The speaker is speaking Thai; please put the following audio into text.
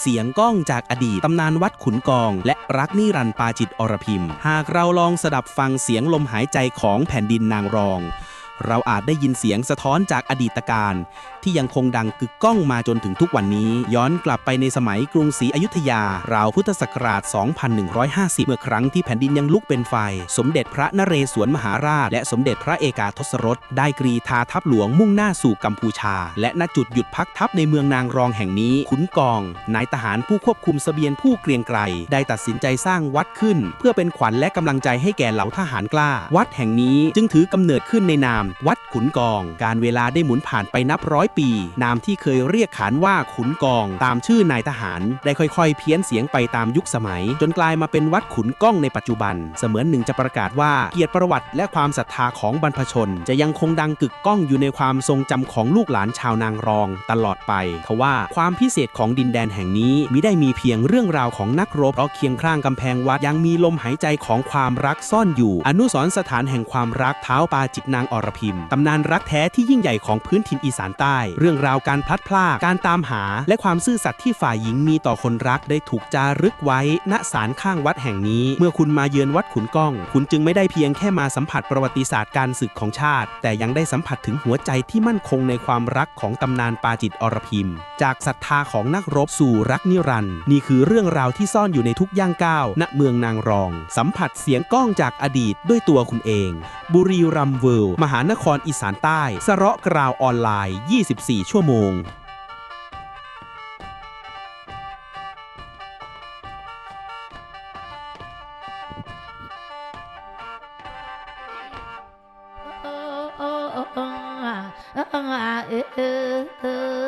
เสียงก้องจากอดีตตำนานวัดขุนกอง และรักนิรันปาจิตอรพิม หากเราลองสดับฟังเสียงลมหายใจของแผ่นดินนางรอง เราอาจได้ยินเสียงสะท้อนจากอดีตการ ที่ยังคงดังกึกก้องมาจนถึงทุกวันนี้ ย้อนกลับไปในสมัยกรุงศรีอยุธยา ราวพุทธศักราช 2150 เมื่อครั้งที่แผ่นดินยังลุกเป็นไฟ สมเด็จพระนเรศวรมหาราช และสมเด็จพระเอกาทศรส ได้กรีธาทัพหลวงมุ่งหน้าสู่กัมพูชา และณจุดหยุดพักทัพในเมืองนางรองแห่งนี้ขุนกองนายทหารผู้ควบคุมเสบียงผู้เกรียงไกรได้ตัดสินใจสร้างวัดขึ้น เพื่อเป็นขวัญและกำลังใจให้แก่เหล่าทหารกล้า วัดแห่งนี้จึงถือกำเนิดขึ้นในนามวัดขุนกอง การเวลาได้หมุนผ่านไปนับร้อยปี นามที่เคยเรียกขานว่าขุนกอง ตามชื่อนายทหาร ได้ค่อยๆ เพี้ยนเสียงไปตามยุคสมัย จนกลายมาเป็นวัดขุนก้องในปัจจุบัน เสมือนหนึ่งจะประกาศว่าเกียรติประวัติ และความศรัทธาของบรรพชน จะยังคงดังกึกก้องอยู่ในความทรงจำของลูกหลานชาวนางรอง ตลอดไปทว่าความพิเศษของดินแดนแห่งนี้มิได้มีเพียงเรื่องราวของนักรบเพราะเคียงข้างกำแพงวัดยังมีลมหายใจของความรักซ่อนอยู่ อนุสรณ์สถานแห่งความรักเท้าปาจิตนางอรพิมตำนานรักแท้ที่ยิ่งใหญ่ของพื้นถิ่นอีสานใต้ เรื่องราวการพลัดพราก การตามหา และความซื่อสัตย์ที่ฝ่ายหญิงมีต่อคนรักได้ถูกจารึกไว้ ณ ศาลข้างวัดแห่งนี้ เมื่อคุณมาเยือนวัดขุนก้อง คุณจึงไม่ได้เพียงแค่มาสัมผัสประวัติศาสตร์การศึกของชาติ แต่ยังได้สัมผัสถึงหัวใจที่มั่นคงในความรักของตำนานปาจิตอรพิมจากศรัทธาของนักรบสู่รักนิรันดร์นี่คือเรื่องราวที่ซ่อนอยู่ในทุกย่างก้าว ณ เมืองนางรอง สัมผัสเสียงก้องจากอดีตด้วยตัวคุณเอง บุรีรัมย์เวิลด์มหานนครอีสานใต้ สระกราวออนไลน์ 24 ชั่วโมงเออเออเออ